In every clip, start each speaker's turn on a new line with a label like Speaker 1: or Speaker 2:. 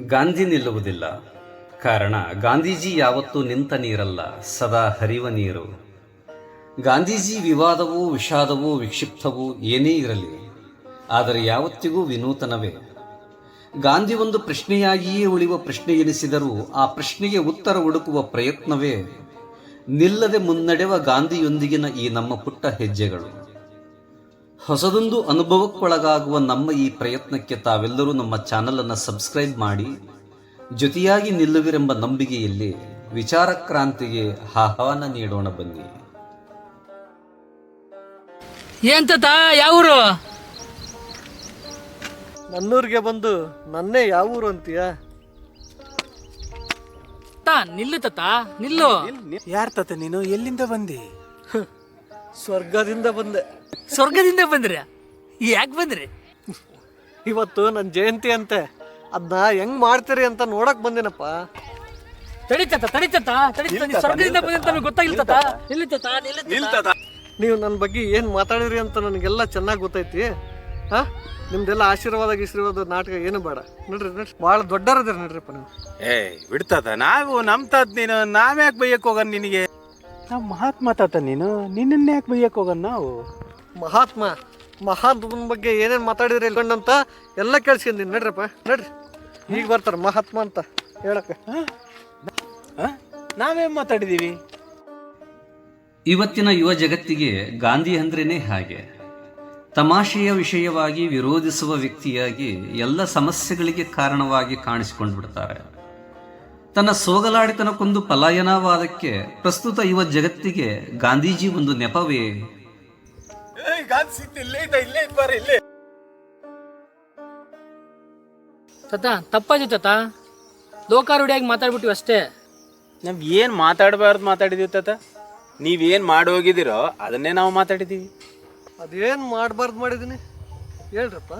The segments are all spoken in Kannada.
Speaker 1: ಗಾಂಧಿ ನಿಲ್ಲುವುದಿಲ್ಲ. ಕಾರಣ, ಗಾಂಧೀಜಿ ಯಾವತ್ತೂ ನಿಂತ ನೀರಲ್ಲ, ಸದಾ ಹರಿವ ನೀರು. ಗಾಂಧೀಜಿ ವಿವಾದವೂ, ವಿಷಾದವೂ, ವಿಕ್ಷಿಪ್ತವೂ ಏನೇ ಇರಲಿ, ಆದರೆ ಯಾವತ್ತಿಗೂ ವಿನೂತನವೇ. ಗಾಂಧಿ ಒಂದು ಪ್ರಶ್ನೆಯಾಗಿಯೇ ಉಳಿಯುವ ಪ್ರಶ್ನೆ ಎನಿಸಿದರೂ ಆ ಪ್ರಶ್ನೆಗೆ ಉತ್ತರ ಹುಡುಕುವ ಪ್ರಯತ್ನವೇ ನಿಲ್ಲದೆ ಮುನ್ನಡೆವ ಗಾಂಧಿಯೊಂದಿಗಿನ ಈ ನಮ್ಮ ಪುಟ್ಟ ಹೆಜ್ಜೆಗಳು. ಹೊಸದೊಂದು ಅನುಭವಕ್ಕೊಳಗಾಗುವ ನಮ್ಮ ಈ ಪ್ರಯತ್ನಕ್ಕೆ ತಾವೆಲ್ಲರೂ ನಮ್ಮ ಚಾನಲನ್ನು ಸಬ್ಸ್ಕ್ರೈಬ್ ಮಾಡಿ ಜೊತೆಯಾಗಿ ನಿಲ್ಲುವಿರೆಂಬ ನಂಬಿಕೆಯಲ್ಲಿ ವಿಚಾರ ಕ್ರಾಂತಿಗೆ ಆಹ್ವಾನ ನೀಡೋಣ ಬನ್ನಿ.
Speaker 2: ಏನ್ ತಾತ ಯಾವೂರು?
Speaker 3: ನನ್ನೂರಿಗೆ ಬಂದು ನನ್ನೇ ಯಾವೂರು ಅಂತೀಯ?
Speaker 2: ತಾ ನಿಲ್ಲು ತಾತ ನಿಲ್ಲು.
Speaker 4: ಯಾರ್ ತಾತ ನೀನು? ಎಲ್ಲಿಂದ ಬಂದಿ?
Speaker 3: ಸ್ವರ್ಗದಿಂದ ಬಂದೆ.
Speaker 2: ಸ್ವರ್ಗದಿಂದ ಬಂದ್ರಿ? ಯಾಕೆ ಬಂದ್ರಿ?
Speaker 3: ಇವತ್ತು ನನ್ನ ಜಯಂತಿ ಅಂತೆ. ಅದನ್ನ ಹೆಂಗ್ ಮಾಡ್ತೀರಿ ಅಂತ ನೋಡಕ್ ಬಂದಿನಪ್ಪ.
Speaker 2: ತಡಿತತ ತಡಿತತ ತಡಿತತ ನೀ ಸ್ವರ್ಗದಿಂದ ಬಂದ್ರೆ ಅಂತ ನಮ್ಗೆ ಗೊತ್ತಾಗಿಲ್ಲ ತಾತ. ನಿಲ್ಲಿ ತಾತ ನಿಲ್ಲಿ ತಾತ.
Speaker 3: ನೀವು ನನ್ನ ಬಗ್ಗೆ ಏನು ಮಾತಾಡಿರಿ ಅಂತ ನನಗೆಲ್ಲ ಚೆನ್ನಾಗಿ ಗೊತ್ತೈತಿ. ಹಾ? ನಿಮ್ದೆಲ್ಲ ಆಶೀರ್ವಾದ ಗೀಶೀರ್ವಾದ ನಾಟಕ ಏನು ಬೇಡ. ನೋಡ್ರಿ ನೋಡ್ರಿ. ಭಾಳ ದೊಡ್ಡರದಿರಿ ನೋಡ್ರಿಪ್ಪ ನೀವು.
Speaker 4: ಏಯ್ ಬಿಡ್ತದ ನಾವು ನಮ್ ತಾತ ನೀನು ನಾವ್ಯಾಕೆ ಬೈಯಕ್ ಹೋಗನ್ ನಿನಗೆ? ನಾವ್ ಮಹಾತ್ಮ ತಾತ ನೀನು ನಿನ್ನ ಯಾಕೆ ಬೈಯಕ್ ಹೋಗೋಣ ನಾವು?
Speaker 3: ಮಹಾತ್ಮ ಮಹಾತ್ಮನ ಬಗ್ಗೆ ಏನೇನು ಮಾತಾಡಿದ್ರೆ ಇಲ್ಕೊಂಡಂತ ಎಲ್ಲ ಕೇಳಿಸ್ಕೊಂಡಿನಿ ನಡ್ರಪ್ಪ ನಡ್ರಿ. ಈಗ ಬರ್ತಾರೆ ಮಹಾತ್ಮ ಅಂತ ಹೇಳಕ್ಕೆ?
Speaker 4: ನಾವೇನ್ ಮಾತಾಡಿದೀವಿ?
Speaker 1: ಇವತ್ತಿನ ಯುವ ಜಗತ್ತಿಗೆ ಗಾಂಧಿ ಅಂದ್ರೇನೆ ಹಾಗೆ. ತಮಾಷೆಯ ವಿಷಯವಾಗಿ ವಿರೋಧಿಸುವ ವ್ಯಕ್ತಿಯಾಗಿ ಎಲ್ಲ ಸಮಸ್ಯೆಗಳಿಗೆ ಕಾರಣವಾಗಿ ಕಾಣಿಸಿಕೊಂಡು ಬಿಡ್ತಾರೆ ತನ್ನ ಸೋಗಲಾಡಿತನಕ್ಕೊಂದು ಪಲಾಯನವಾದಕ್ಕೆ ಪ್ರಸ್ತುತ ಯುವ ಜಗತ್ತಿಗೆ ಗಾಂಧೀಜಿ ಒಂದು ನೆಪವೇ.
Speaker 2: ತಾತ ತಪ್ಪಾಯ್ತು ತಾತ. ಲೋಕಾರೂಢಿಯಾಗಿ ಮಾತಾಡ್ಬಿಟ್ಟಿವಿ ಅಷ್ಟೇ.
Speaker 4: ನಾವ್ ಏನ್ ಮಾತಾಡಬಾರ್ದು ಮಾತಾಡಿದೀವಿ ತಾತ? ನೀವೇನ್ ಹೋಗಿದಿರೋ ಅದನ್ನೇ ನಾವು ಮಾತಾಡಿದೀವಿ.
Speaker 3: ಅದೇನು ಮಾಡಬಾರ್ದು ಮಾಡಿದೀನಿ? ಹೇಳ್ರಪ್ಪ.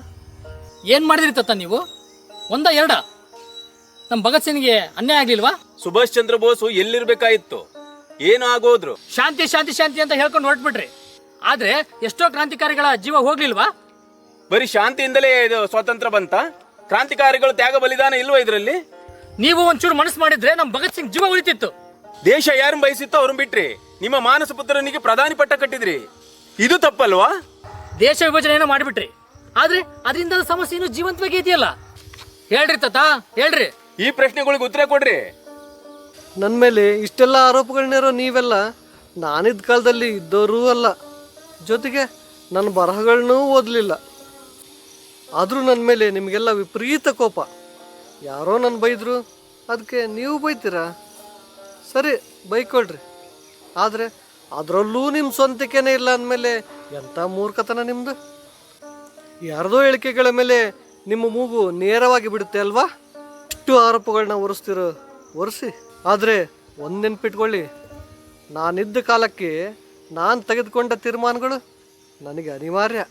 Speaker 2: ಏನ್ ಮಾಡಿದ್ರಿ ತಾತ ನೀವು? ಒಂದ ಎರಡ. ನಮ್ಮ ಭಗತ್ ಸಿಂಗ್ಗೆ ಅನ್ಯಾಯ ಆಗ್ಲಿಲ್ವಾ?
Speaker 4: ಸುಭಾಷ್ ಚಂದ್ರ ಬೋಸ್ ಎಲ್ಲಿರ್ಬೇಕಾಗಿತ್ತು ಏನು ಆಗೋದ್ರು.
Speaker 2: ಶಾಂತಿ ಶಾಂತಿ ಶಾಂತಿ ಅಂತ ಹೇಳ್ಕೊಂಡು ಹೊರಟ್ಬಿಟ್ರಿ. ಆದ್ರೆ ಎಷ್ಟೋ ಕ್ರಾಂತಿಕಾರಿಗಳ ಜೀವ ಹೋಗ್ಲಿಲ್ವಾ?
Speaker 4: ಬರೀ ಶಾಂತಿಯಿಂದಲೇ ಇದು ಸ್ವಾತಂತ್ರ್ಯ ಬಂತ? ಕ್ರಾಂತಿಕಾರಿಗಳು ತ್ಯಾಗ ಬಲಿದಾನ ಇಲ್ವಾ ಇದ್ರಲ್ಲಿ?
Speaker 2: ನೀವು ಒಂಚೂರು ಮನಸ್ಸು ಮಾಡಿದ್ರೆ ನಮ್ಮ ಭಗತ್ ಸಿಂಗ್ ಜೀವ ಉಳಿತಿತ್ತು.
Speaker 4: ದೇಶ ಯಾರು ಬಯಸಿತ್ತೋ ಅವ್ರನ್ನ ಬಿಟ್ರಿ. ನಿಮ್ಮ ಮಾನಸ ಪುತ್ರನಿಗೆ ಪ್ರಧಾನಿ ಪಟ್ಟ ಕಟ್ಟಿದ್ರಿ. ಇದು ತಪ್ಪಲ್ವಾ?
Speaker 2: ದೇಶ ವಿಭಜನೆಯನ್ನು ಮಾಡಿಬಿಟ್ರಿ. ಆದ್ರೆ ಅದರಿಂದ ಸಮಸ್ಯೆ ಇನ್ನೂ ಜೀವಂತವಾಗಿ ಇದೆಯಲ್ಲ? ಹೇಳ್ರಿ ತಾತ ಹೇಳ್ರಿ.
Speaker 4: ಈ ಪ್ರಶ್ನೆಗಳಿಗೆ ಉತ್ತರ ಕೊಡ್ರಿ.
Speaker 3: ನನ್ನ ಮೇಲೆ ಇಷ್ಟೆಲ್ಲ ಆರೋಪಗಳನ್ನಿರೋ ನೀವೆಲ್ಲ ನಾನಿದ್ದ ಕಾಲದಲ್ಲಿ ಇದ್ದವರೂ ಅಲ್ಲ. ಜೊತೆಗೆ ನನ್ನ ಬರಹಗಳನ್ನೂ ಓದಲಿಲ್ಲ. ಆದರೂ ನನ್ನ ಮೇಲೆ ನಿಮಗೆಲ್ಲ ವಿಪರೀತ ಕೋಪ. ಯಾರೋ ನನ್ನ ಬೈದರು ಅದಕ್ಕೆ ನೀವು ಬೈತೀರಾ? ಸರಿ, ಬೈಕೊಳ್ರಿ. ಆದರೆ ಅದರಲ್ಲೂ ನಿಮ್ಮ ಸ್ವಂತಿಕೆನೇ ಇಲ್ಲ ಅಂದಮೇಲೆ ಎಂಥ ಮೂರ್ಖತನ ನಿಮ್ಮದು ಯಾರದೋ ಹೇಳಿಕೆಗಳ ಮೇಲೆ ನಿಮ್ಮ ಮೂಗು ನೇರವಾಗಿ ಬಿಡುತ್ತೆ ಅಲ್ವಾ? ಇಷ್ಟು ಆರೋಪಗಳನ್ನ ಒರೆಸ್ತಿರೋ ಒರೆಸಿ. ಆದರೆ ಒಂದು ನೆನ್ಪಿಟ್ಕೊಳ್ಳಿ ನಾನಿದ್ದ ಕಾಲಕ್ಕೆ ನಾನು ತೆಗೆದುಕೊಂಡ ತೀರ್ಮಾನಗಳು ನನಗೆ ಅನಿವಾರ್ಯ.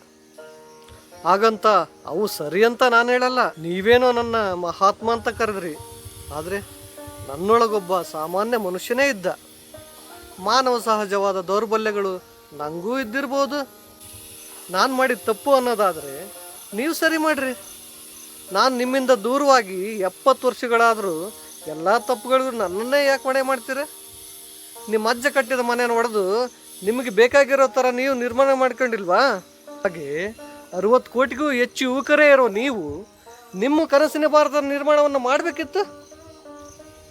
Speaker 3: ಹಾಗಂತ ಅವು ಸರಿ ಅಂತ ನಾನು ಹೇಳಲ್ಲ. ನೀವೇನೋ ನನ್ನ ಮಹಾತ್ಮ ಅಂತ ಕರೆದ್ರಿ. ಆದರೆ ನನ್ನೊಳಗೊಬ್ಬ ಸಾಮಾನ್ಯ ಮನುಷ್ಯನೇ ಇದ್ದ. ಮಾನವ ಸಹಜವಾದ ದೌರ್ಬಲ್ಯಗಳು ನನಗೂ ಇದ್ದಿರ್ಬೋದು. ನಾನು ಮಾಡಿದ ತಪ್ಪು ಅನ್ನೋದಾದರೆ ನೀವು ಸರಿ ಮಾಡಿರಿ. ನಾನು ನಿಮ್ಮಿಂದ ದೂರವಾಗಿ ಎಪ್ಪತ್ತು ವರ್ಷಗಳಾದರೂ ಎಲ್ಲ ತಪ್ಪುಗಳಿಗೂ ನನ್ನನ್ನೇ ಯಾಕೆ ಹೊಣೆ ಮಾಡ್ತೀರ? ನಿಮ್ಮ ಅಜ್ಜ ಕಟ್ಟಿದ ಮನೆಯನ್ನು ಒಡೆದು ನಿಮಗೆ ಬೇಕಾಗಿರೋ ಥರ ನೀವು ನಿರ್ಮಾಣ ಮಾಡ್ಕೊಂಡಿಲ್ವಾ? ಹಾಗೆ ಅರುವತ್ತು ಕೋಟಿಗೂ ಹೆಚ್ಚು ಯುವಕರೇ ಇರೋ ನೀವು ನಿಮ್ಮ ಕನಸಿನ ಭಾರತದ ನಿರ್ಮಾಣವನ್ನು ಮಾಡಬೇಕಿತ್ತು?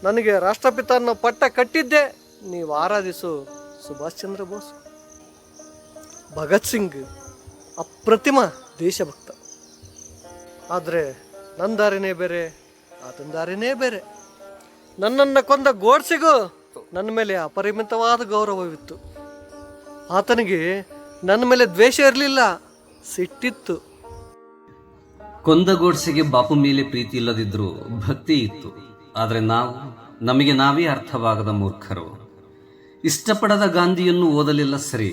Speaker 3: ನನಗೆ ರಾಷ್ಟ್ರಪಿತ ಅನ್ನೋ ಪಟ್ಟ ಕಟ್ಟಿದ್ದೆ. ನೀವು ಆರಾಧಿಸು ಸುಭಾಷ್ ಚಂದ್ರ ಬೋಸ್. ಭಗತ್ ಸಿಂಗ್ ಅಪ್ರತಿಮ ದೇಶಭಕ್ತ. ಆದರೆ ನನ್ನ ದಾರಿನೇ ಬೇರೆ, ಆತನ ದಾರಿನೇ ಬೇರೆ. ನನ್ನನ್ನು ಕೊಂದ ಗೋಡ್ಸಿಗೂ ನನ್ನ ಮೇಲೆ ಅಪರಿಮಿತವಾದ ಗೌರವವಿತ್ತು. ಆತನಿಗೆ ನನ್ನ ಮೇಲೆ ದ್ವೇಷ ಇರಲಿಲ್ಲ, ಸಿಟ್ಟಿತ್ತು.
Speaker 1: ಕೊಂದ ಗೋಡ್ಸಿಗೆ ಬಾಪು ಮೇಲೆ ಪ್ರೀತಿ ಇಲ್ಲದಿದ್ರೂ ಭಕ್ತಿ ಇತ್ತು. ಆದರೆ ನಾವು, ನಮಗೆ ನಾವೇ ಅರ್ಥವಾಗದ ಮೂರ್ಖರು. ಇಷ್ಟಪಡದ ಗಾಂಧಿಯನ್ನು ಓದಲಿಲ್ಲ ಸರಿ.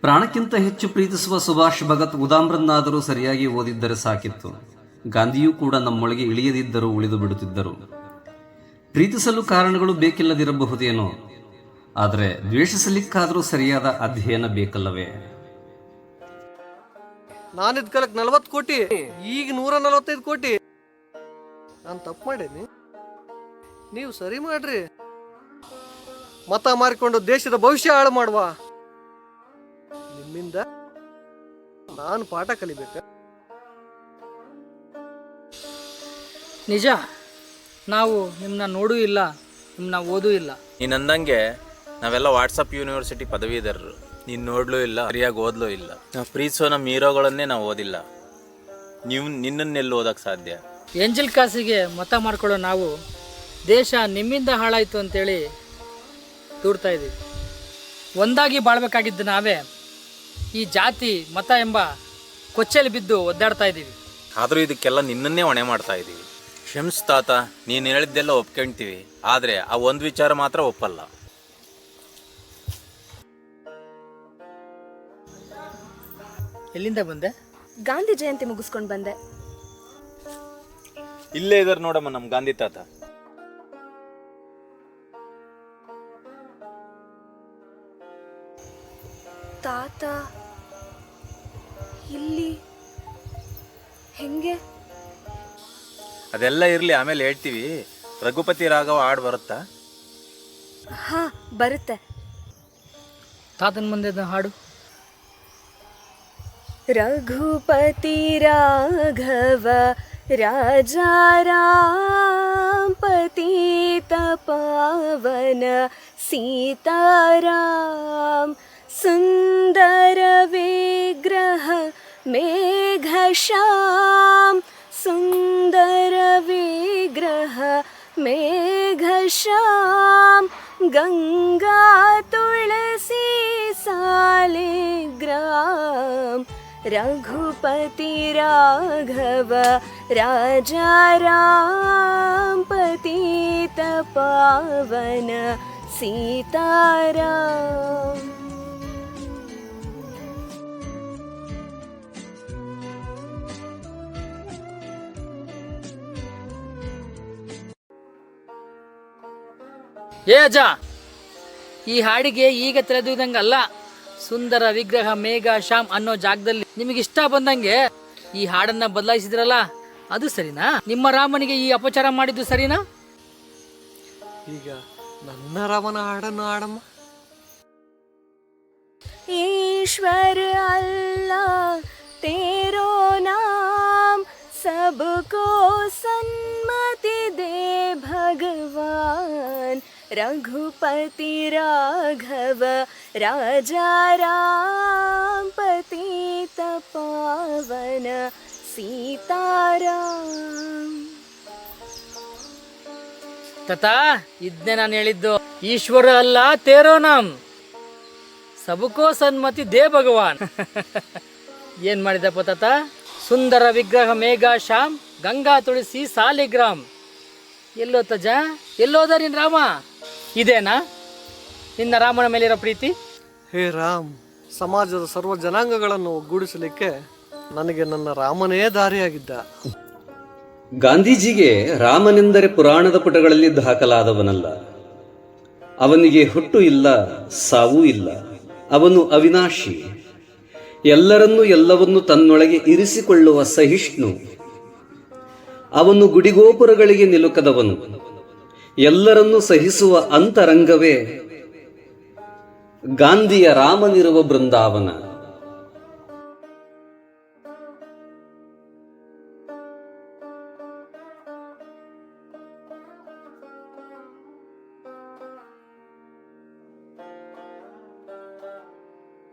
Speaker 1: ಪ್ರಾಣಕ್ಕಿಂತ ಹೆಚ್ಚು ಪ್ರೀತಿಸುವ ಸುಭಾಷ್ ಭಗತ್ ಉದಾಮ್ರನ್ನಾದರೂ ಸರಿಯಾಗಿ ಓದಿದ್ದರೆ ಸಾಕಿತ್ತು. ಗಾಂಧಿಯೂ ಕೂಡ ನಮ್ಮೊಳಗೆ ಇಳಿಯದಿದ್ದರೂ ಉಳಿದು ಬಿಡುತ್ತಿದ್ದರು. ಪ್ರೀತಿಸಲು ಕಾರಣಗಳು ಬೇಕಿಲ್ಲದಿರಬಹುದೇನೋ ಆದರೆ ದ್ವೇಷಿಸಲಿಕ್ಕಾದರೂ ಸರಿಯಾದ ಅಧ್ಯಯನ ಬೇಕಲ್ಲವೇ?
Speaker 3: ನಾನಿದ್ ಕಾಲಕ್ಕೆ ನಲವತ್ತು ಕೋಟಿ, ಈಗ ನೂರ ನಲವತ್ತೈದು ಕೋಟಿ. ನಾನು ತಪ್ಪು ಮಾಡೇನಿ ನೀವು ಸರಿ ಮಾಡ್ರಿ. ಮತ ಮಾರಿಕೊಂಡು ದೇಶದ ಭವಿಷ್ಯ ಹಾಳು ಮಾಡುವ. ನಿಮ್ಮಿಂದ ನಾನು ಪಾಠ ಕಲಿಬೇಕ?
Speaker 2: ನಿಜ ನಾವು ನಿಮ್ಮನ್ನ ನೋಡೂ ಇಲ್ಲ ನಿಮ್ಮನ್ನ ಓದೂ ಇಲ್ಲ.
Speaker 5: ನೀನು ಅಂದಂಗೆ ನಾವೆಲ್ಲ ವಾಟ್ಸಪ್ ಯೂನಿವರ್ಸಿಟಿ ಪದವೀಧರರು. ನೀನು ನೋಡಲೂ ಇಲ್ಲ ಸರಿಯಾಗಿ ಓದ್ಲೂ ಇಲ್ಲ. ನಾವು ಪ್ರೀತಿಸೋ ನಮ್ಮ ಹೀರೋಗಳನ್ನೇ ನಾವು ಓದಿಲ್ಲ. ನೀವು ನಿನ್ನನ್ನೆಲ್ಲಿ ಓದಕ್ಕೆ ಸಾಧ್ಯ?
Speaker 2: ಎಂಜಲ್ ಕಾಸಿಗೆ ಮತ ಮಾಡ್ಕೊಳ್ಳೋ ನಾವು ದೇಶ ನಿಮ್ಮಿಂದ ಹಾಳಾಯಿತು ಅಂತೇಳಿ ದೂಡ್ತಾ ಇದ್ದೀವಿ. ಒಂದಾಗಿ ಬಾಳ್ಬೇಕಾಗಿದ್ದು ನಾವೇ ಈ ಜಾತಿ ಮತ ಎಂಬ ಕೊಚ್ಚೆಯಲ್ಲಿ ಬಿದ್ದು ಒದ್ದಾಡ್ತಾ ಇದ್ದೀವಿ.
Speaker 5: ಆದರೂ ಇದಕ್ಕೆಲ್ಲ ನಿನ್ನನ್ನೇ ಹೊಣೆ ಮಾಡ್ತಾ ಇದ್ದೀವಿ. ಕ್ಷಮಿಸ್ ತಾತ ನೀನು ಹೇಳಿದ್ದೆಲ್ಲ ಒಪ್ಕೊಂತೀವಿ. ಆದರೆ ಆ ಒಂದು ವಿಚಾರ ಮಾತ್ರ ಒಪ್ಪಲ್ಲ.
Speaker 2: ಎಲ್ಲಿಂದ ಬಂದೆ?
Speaker 6: ಗಾಂಧಿ ಜಯಂತಿ ಮುಗಿಸ್ಕೊಂಡು ಬಂದೆ.
Speaker 5: ಇಲ್ಲೇ ಇದಾರೆ ನೋಡಮ್ಮ ನಮ್ಮ ಗಾಂಧಿ ತಾತ.
Speaker 6: ತಾತ ಇಲ್ಲಿ ಹೆಂಗೆ?
Speaker 5: ಅದೆಲ್ಲ ಇರಲಿ ಆಮೇಲೆ ಹೇಳ್ತೀವಿ. ರಘುಪತಿ ರಾಘವ ಹಾಡು ಬರುತ್ತಾ?
Speaker 6: ಹಾ ಬರುತ್ತೆ.
Speaker 2: ತಾತನ ಮುಂದೆ ಅದನ್ನ ಹಾಡು?
Speaker 6: ರಘುಪತಿ ರಾಘವ ರಾಜ ತಪಾವನ ಸೀತಾರಾಮ್ ಸುಂದರ सुन्दरविग्रह मेघशां गङ्गा तुलसी गङ्गीसालिग्रा रघुपति राघव राजा राम पतित पावन सीताराम।
Speaker 2: ಏ ಅಜ್ಜ ಈ ಹಾಡಿಗೆ ಈಗ ತೆರೆದಿದಂಗಲ್ಲ ಸುಂದರ ವಿಗ್ರಹ ಮೇಘ ಶ್ಯಾಮ್ ಅನ್ನೋ ಜಾಗದಲ್ಲಿ ನಿಮಗೆ ಇಷ್ಟ ಬಂದಂಗೆ ಈ ಹಾಡನ್ನ ಬದಲಾಯಿಸಿದ್ರಲ್ಲ ಅದು ಸರಿನಾ? ನಿಮ್ಮ ರಾಮನಿಗೆ ಈ ಅಪಚಾರ ಮಾಡಿದ್ದು ಸರಿನಾ?
Speaker 3: ಈಗ ನನ್ನ ರಾಮನ ಹಾಡನ್ನು ಹಾಡಮ್ಮ.
Speaker 6: ಈಶ್ವರ ಅಲ್ಲ ತೇರೋ ನಾಮ ಸಬಕೋ ಸನ್ಮತಿ ದೇ ಭಗವಾನ್. रघुपति राघव राजा राम पतित पावन सीताराम
Speaker 2: ತತಾ ಇದ್ನೇ ನಾನು ಹೇಳಿದ್ದು ಈಶ್ವರ ಅಲ್ಲ ತೇರೋ ನಾಮ್ ಸಬಕೋ ಸನ್ಮತಿ ದೇ ಭಗವಾನ್ ಏನ್ ಮಾಡಿದಪ್ಪ ತಾತ ಸುಂದರ ವಿಗ್ರಹ ಮೇಘ ಶ್ಯಾಮ್ ಗಂಗಾ ತುಳಸಿ ಸಾಲಿಗ್ರಾಮ್ ಎಲ್ಲೋ ತಜ ಎಲ್ಲೋದ ನಿನ್ ರಾಮ ಇದೇನಾ? ನಿನ್ನ ರಾಮನ ಮೇಲಿರೋ ಪ್ರೀತಿ?
Speaker 3: ಹೇ ರಾಮ್ ಸಮಾಜದ ಸರ್ವ ಜನಾಂಗಗಳನ್ನು ಒಗ್ಗೂಡಿಸಲಿಕ್ಕೆ ನನಗೆ ನನ್ನ ರಾಮನೇ ದಾರಿಯಾಗಿದ್ದ.
Speaker 1: ಗಾಂಧೀಜಿಗೆ ರಾಮನೆಂದರೆ ಪುರಾಣದ ಪುಟಗಳಲ್ಲಿ ದಾಖಲಾದವನಲ್ಲ. ಅವನಿಗೆ ಹುಟ್ಟು ಇಲ್ಲ ಸಾವೂ ಇಲ್ಲ ಅವನು ಅವಿನಾಶಿ. ಎಲ್ಲರನ್ನೂ ಎಲ್ಲವನ್ನೂ ತನ್ನೊಳಗೆ ಇರಿಸಿಕೊಳ್ಳುವ ಸಹಿಷ್ಣು. ಅವನು ಗುಡಿಗೋಪುರಗಳಿಗೆ ನಿಲುಕದವನು. ಎಲ್ಲರನ್ನೂ ಸಹಿಸುವ ಅಂತರಂಗವೇ ಗಾಂಧಿಯ ರಾಮನಿರುವ ಬೃಂದಾವನ.